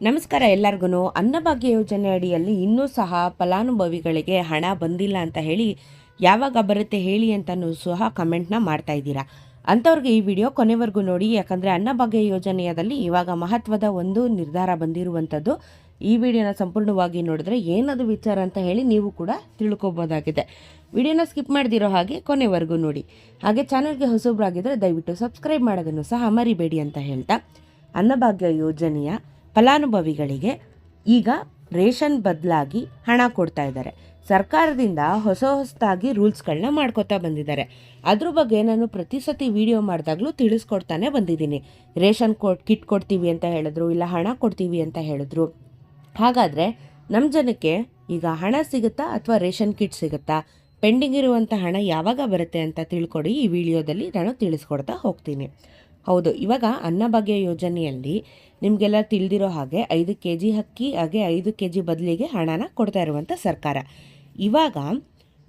ನಮಸ್ಕಾರ ಎಲ್ಲರಿಗೂ ಅನ್ನಭಾಗ್ಯ ಯೋಜನೆ ಅಡಿಯಲ್ಲಿ ಇನ್ನೂ ಸಹ ಫಲಾನುಭವಿಗಳಿಗೆ ಹಣ ಬಂದಿಲ್ಲ ಅಂತ ಹೇಳಿ ಯಾವಾಗ ಬರುತ್ತೆ ಹೇಳಿ ಅಂತಲೂ ಸಹ ಕಮೆಂಟ್ನ ಮಾಡ್ತಾ ಇದ್ದೀರಾ. ಅಂಥವ್ರಿಗೆ ಈ ವಿಡಿಯೋ ಕೊನೆವರೆಗೂ ನೋಡಿ. ಯಾಕಂದರೆ ಅನ್ನಭಾಗ್ಯ ಯೋಜನೆಯದಲ್ಲಿ ಇವಾಗ ಮಹತ್ವದ ಒಂದು ನಿರ್ಧಾರ ಬಂದಿರುವಂಥದ್ದು. ಈ ವಿಡಿಯೋನ ಸಂಪೂರ್ಣವಾಗಿ ನೋಡಿದ್ರೆ ಏನದು ವಿಚಾರ ಅಂತ ಹೇಳಿ ನೀವು ಕೂಡ ತಿಳ್ಕೊಬೋದಾಗಿದೆ. ವಿಡಿಯೋನ ಸ್ಕಿಪ್ ಮಾಡ್ದಿರೋ ಹಾಗೆ ಕೊನೆವರೆಗೂ ನೋಡಿ. ಹಾಗೆ ಚಾನಲ್ಗೆ ಹೊಸಬ್ರಾಗಿದ್ದರೆ ದಯವಿಟ್ಟು ಸಬ್ಸ್ಕ್ರೈಬ್ ಮಾಡೋದನ್ನು ಸಹ ಮರಿಬೇಡಿ ಅಂತ ಹೇಳ್ತಾ. ಅನ್ನಭಾಗ್ಯ ಯೋಜನೆಯ ಫಲಾನುಭವಿಗಳಿಗೆ ಈಗ ರೇಷನ್ ಬದಲಾಗಿ ಹಣ ಕೊಡ್ತಾ ಇದ್ದಾರೆ. ಸರ್ಕಾರದಿಂದ ಹೊಸ ಹೊಸದಾಗಿ ರೂಲ್ಸ್ಗಳನ್ನ ಮಾಡ್ಕೋತಾ ಬಂದಿದ್ದಾರೆ. ಅದ್ರ ಬಗ್ಗೆ ನಾನು ಪ್ರತಿ ಸತಿ ವಿಡಿಯೋ ಮಾಡಿದಾಗಲೂ ತಿಳಿಸ್ಕೊಡ್ತಾನೆ ಬಂದಿದ್ದೀನಿ. ರೇಷನ್ ಕೊಟ್ ಕಿಟ್ ಕೊಡ್ತೀವಿ ಅಂತ ಹೇಳಿದ್ರು, ಇಲ್ಲ ಹಣ ಕೊಡ್ತೀವಿ ಅಂತ ಹೇಳಿದ್ರು. ಹಾಗಾದರೆ ನಮ್ಮ ಜನಕ್ಕೆ ಈಗ ಹಣ ಸಿಗುತ್ತಾ ಅಥವಾ ರೇಷನ್ ಕಿಟ್ ಸಿಗುತ್ತಾ? ಪೆಂಡಿಂಗ್ ಇರುವಂಥ ಹಣ ಯಾವಾಗ ಬರುತ್ತೆ ಅಂತ ತಿಳ್ಕೊಡಿ ಈ ವಿಡಿಯೋದಲ್ಲಿ ನಾನು ತಿಳಿಸ್ಕೊಡ್ತಾ ಹೋಗ್ತೀನಿ. ಹೌದು, ಇವಾಗ ಅನ್ನಭಾಗ್ಯ ಯೋಜನೆಯಲ್ಲಿ ನಿಮಗೆಲ್ಲ ತಿಳಿದಿರೋ ಹಾಗೆ ಐದು ಕೆ ಜಿ ಅಕ್ಕಿ, ಹಾಗೆ ಐದು ಕೆ ಜಿ ಬದಲಿಗೆ ಹಣನ ಕೊಡ್ತಾ ಇರುವಂಥ ಸರ್ಕಾರ. ಇವಾಗ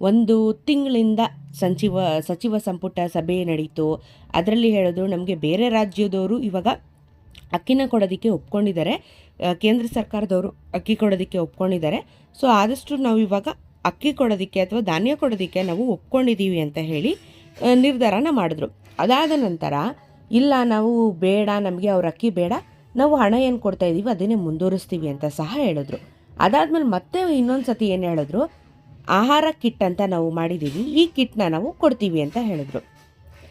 ಒಂದು ತಿಂಗಳಿಂದ ಸಂಚಿವ, ಸಚಿವ ಸಂಪುಟ ಸಭೆ ನಡೀತು. ಅದರಲ್ಲಿ ಹೇಳಿದ್ರು ನಮಗೆ ಬೇರೆ ರಾಜ್ಯದವರು ಇವಾಗ ಅಕ್ಕಿನ ಕೊಡೋದಕ್ಕೆ ಒಪ್ಕೊಂಡಿದ್ದಾರೆ. ಕೇಂದ್ರ ಸರ್ಕಾರದವರು ಅಕ್ಕಿ ಕೊಡೋದಕ್ಕೆ ಒಪ್ಕೊಂಡಿದ್ದಾರೆ. ಸೊ, ಆದಷ್ಟು ನಾವು ಇವಾಗ ಅಕ್ಕಿ ಕೊಡೋದಕ್ಕೆ ಅಥವಾ ಧಾನ್ಯ ಕೊಡೋದಕ್ಕೆ ನಾವು ಒಪ್ಕೊಂಡಿದ್ದೀವಿ ಅಂತ ಹೇಳಿ ನಿರ್ಧಾರನ ಮಾಡಿದ್ರು. ಅದಾದ ನಂತರ ಇಲ್ಲ, ನಾವು ಬೇಡ, ನಮಗೆ ಅವ್ರ ಅಕ್ಕಿ ಬೇಡ, ನಾವು ಹಣ ಏನು ಕೊಡ್ತಾ ಇದ್ದೀವಿ ಅದನ್ನೇ ಮುಂದುವರಿಸ್ತೀವಿ ಅಂತ ಸಹ ಹೇಳಿದ್ರು. ಅದಾದಮೇಲೆ ಮತ್ತೆ ಇನ್ನೊಂದು ಸತಿ ಏನು ಹೇಳಿದ್ರು? ಆಹಾರ ಕಿಟ್ ಅಂತ ನಾವು ಮಾಡಿದ್ದೀವಿ ಈ ಕಿಟ್ನ ನಾವು ಕೊಡ್ತೀವಿ ಅಂತ ಹೇಳಿದ್ರು.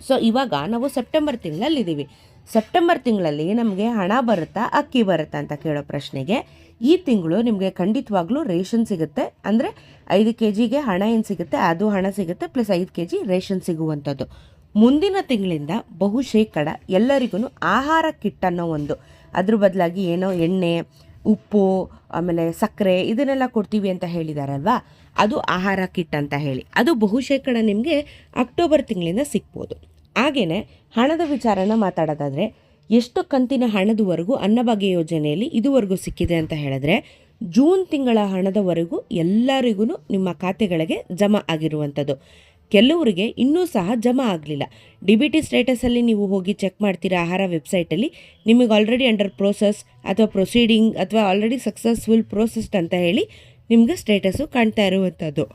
ಸೊ ಇವಾಗ ನಾವು ಸೆಪ್ಟೆಂಬರ್ ತಿಂಗಳಲ್ಲಿದ್ದೀವಿ. ಸೆಪ್ಟೆಂಬರ್ ತಿಂಗಳಲ್ಲಿ ನಮಗೆ ಹಣ ಬರುತ್ತಾ, ಅಕ್ಕಿ ಬರುತ್ತಾ ಅಂತ ಕೇಳೋ ಪ್ರಶ್ನೆಗೆ, ಈ ತಿಂಗಳು ನಿಮಗೆ ಖಂಡಿತವಾಗ್ಲೂ ರೇಷನ್ ಸಿಗುತ್ತೆ. ಅಂದರೆ ಐದು ಕೆ ಜಿಗೆ ಹಣ ಏನು ಸಿಗುತ್ತೆ? ಅದು ಹಣ ಸಿಗುತ್ತೆ, ಪ್ಲಸ್ ಐದು ಕೆ ಜಿ ರೇಷನ್ ಸಿಗುವಂಥದ್ದು. ಮುಂದಿನ ತಿಂಗಳಿಂದ ಬಹುಶೇಕಡ ಎಲ್ಲರಿಗೂ ಆಹಾರ ಕಿಟ್ ಅನ್ನೋ ಒಂದು, ಅದ್ರ ಬದಲಾಗಿ ಏನೋ ಎಣ್ಣೆ, ಉಪ್ಪು, ಆಮೇಲೆ ಸಕ್ಕರೆ ಇದನ್ನೆಲ್ಲ ಕೊಡ್ತೀವಿ ಅಂತ ಹೇಳಿದಾರಲ್ವಾ? ಅದು ಆಹಾರ ಕಿಟ್ ಅಂತ ಹೇಳಿ. ಅದು ಬಹುಶೇಕಡ ನಿಮಗೆ ಅಕ್ಟೋಬರ್ ತಿಂಗಳಿಂದ ಸಿಗ್ಬೋದು. ಹಾಗೆಯೇ ಹಣದ ವಿಚಾರನ ಮಾತಾಡೋದಾದರೆ, ಎಷ್ಟು ಕಂತಿನ ಹಣದವರೆಗೂ ಅನ್ನಭಾಗ್ಯ ಯೋಜನೆಯಲ್ಲಿ ಇದುವರೆಗೂ ಸಿಕ್ಕಿದೆ ಅಂತ ಹೇಳಿದ್ರೆ, ಜೂನ್ ತಿಂಗಳ ಹಣದವರೆಗೂ ಎಲ್ಲರಿಗೂ ನಿಮ್ಮ ಖಾತೆಗಳಿಗೆ ಜಮಾ ಆಗಿರುವಂಥದ್ದು. ಕೆಲವರಿಗೆ ಇನ್ನೂ ಸಹ ಜಮಾ ಆಗಲಿಲ್ಲ. ಡಿ ಬಿ ಟಿ ಸ್ಟೇಟಸಲ್ಲಿ ನೀವು ಹೋಗಿ ಚೆಕ್ ಮಾಡ್ತೀರಾ ಆಹಾರ ವೆಬ್ಸೈಟಲ್ಲಿ ನಿಮಗೆ ಆಲ್ರೆಡಿ ಅಂಡರ್ ಪ್ರೋಸೆಸ್ ಅಥವಾ ಪ್ರೊಸೀಡಿಂಗ್ ಅಥವಾ ಆಲ್ರೆಡಿ ಸಕ್ಸಸ್ಫುಲ್ ಪ್ರೋಸೆಸ್ಡ್ ಅಂತ ಹೇಳಿ ನಿಮಗೆ ಸ್ಟೇಟಸ್ಸು ಕಾಣ್ತಾ ಇರುವಂಥದ್ದು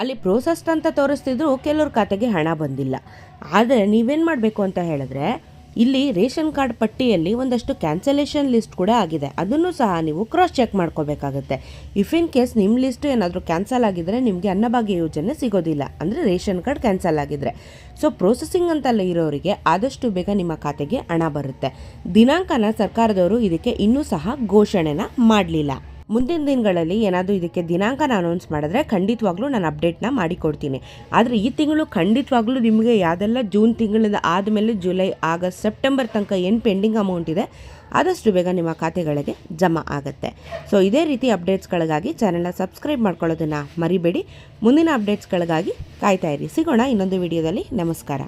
ಅಲ್ಲಿ ಪ್ರೋಸೆಸ್ಡ್ ಅಂತ ತೋರಿಸ್ತಿದ್ರು ಕೆಲವ್ರ ಖಾತೆಗೆ ಹಣ ಬಂದಿಲ್ಲ. ಆದರೆ ನೀವೇನು ಮಾಡಬೇಕು ಅಂತ ಹೇಳಿದ್ರೆ ಇಲ್ಲಿ ರೇಷನ್ ಕಾರ್ಡ್ ಪಟ್ಟಿಯಲ್ಲಿ ಒಂದಷ್ಟು ಕ್ಯಾನ್ಸಲೇಷನ್ ಲಿಸ್ಟ್ ಕೂಡ ಆಗಿದೆ. ಅದನ್ನು ಸಹ ನೀವು ಕ್ರಾಸ್ ಚೆಕ್ ಮಾಡ್ಕೋಬೇಕಾಗುತ್ತೆ. ಇಫ್ ಇನ್ ಕೇಸ್ ನಿಮ್ಮ ಲಿಸ್ಟ್ ಏನಾದರೂ ಕ್ಯಾನ್ಸಲ್ ಆಗಿದ್ರೆ ನಿಮಗೆ ಅನ್ನಭಾಗ್ಯ ಯೋಜನೆ ಸಿಗೋದಿಲ್ಲ. ಅಂದರೆ ರೇಷನ್ ಕಾರ್ಡ್ ಕ್ಯಾನ್ಸಲ್ ಆಗಿದ್ರೆ. ಸೊ ಪ್ರೊಸೆಸಿಂಗ್ ಅಂತಲ್ಲ ಇರೋರಿಗೆ ಆದಷ್ಟು ಬೇಗ ನಿಮ್ಮ ಖಾತೆಗೆ ಹಣ ಬರುತ್ತೆ. ದಿನಾಂಕನ ಸರ್ಕಾರದವರು ಇದಕ್ಕೆ ಇನ್ನೂ ಸಹ ಘೋಷಣೆನ ಮಾಡಲಿಲ್ಲ. ಮುಂದಿನ ದಿನಗಳಲ್ಲಿ ಏನಾದರೂ ಇದಕ್ಕೆ ದಿನಾಂಕನ ಅನೌನ್ಸ್ ಮಾಡಿದ್ರೆ ಖಂಡಿತವಾಗ್ಲೂ ನಾನು ಅಪ್ಡೇಟ್ನ ಮಾಡಿಕೊಡ್ತೀನಿ. ಆದರೆ ಈ ತಿಂಗಳು ಖಂಡಿತವಾಗ್ಲೂ ನಿಮಗೆ ಯಾವುದೆಲ್ಲ ಜೂನ್ ತಿಂಗಳಿಂದ ಆದಮೇಲೆ ಜುಲೈ ಆಗಸ್ಟ್ ಸೆಪ್ಟೆಂಬರ್ ತನಕ ಏನು ಪೆಂಡಿಂಗ್ ಅಮೌಂಟ್ ಇದೆ, ಆದಷ್ಟು ಬೇಗ ನಿಮ್ಮ ಖಾತೆಗಳಿಗೆ ಜಮಾ ಆಗುತ್ತೆ. ಸೊ ಇದೇ ರೀತಿ ಅಪ್ಡೇಟ್ಸ್ಗಳಿಗಾಗಿ ಚಾನೆಲ್ನ ಸಬ್ಸ್ಕ್ರೈಬ್ ಮಾಡ್ಕೊಳ್ಳೋದನ್ನು ಮರಿಬೇಡಿ. ಮುಂದಿನ ಅಪ್ಡೇಟ್ಸ್ಗಳಿಗಾಗಿ ಇರಿ. ಸಿಗೋಣ ಇನ್ನೊಂದು ವಿಡಿಯೋದಲ್ಲಿ ನಮಸ್ಕಾರ.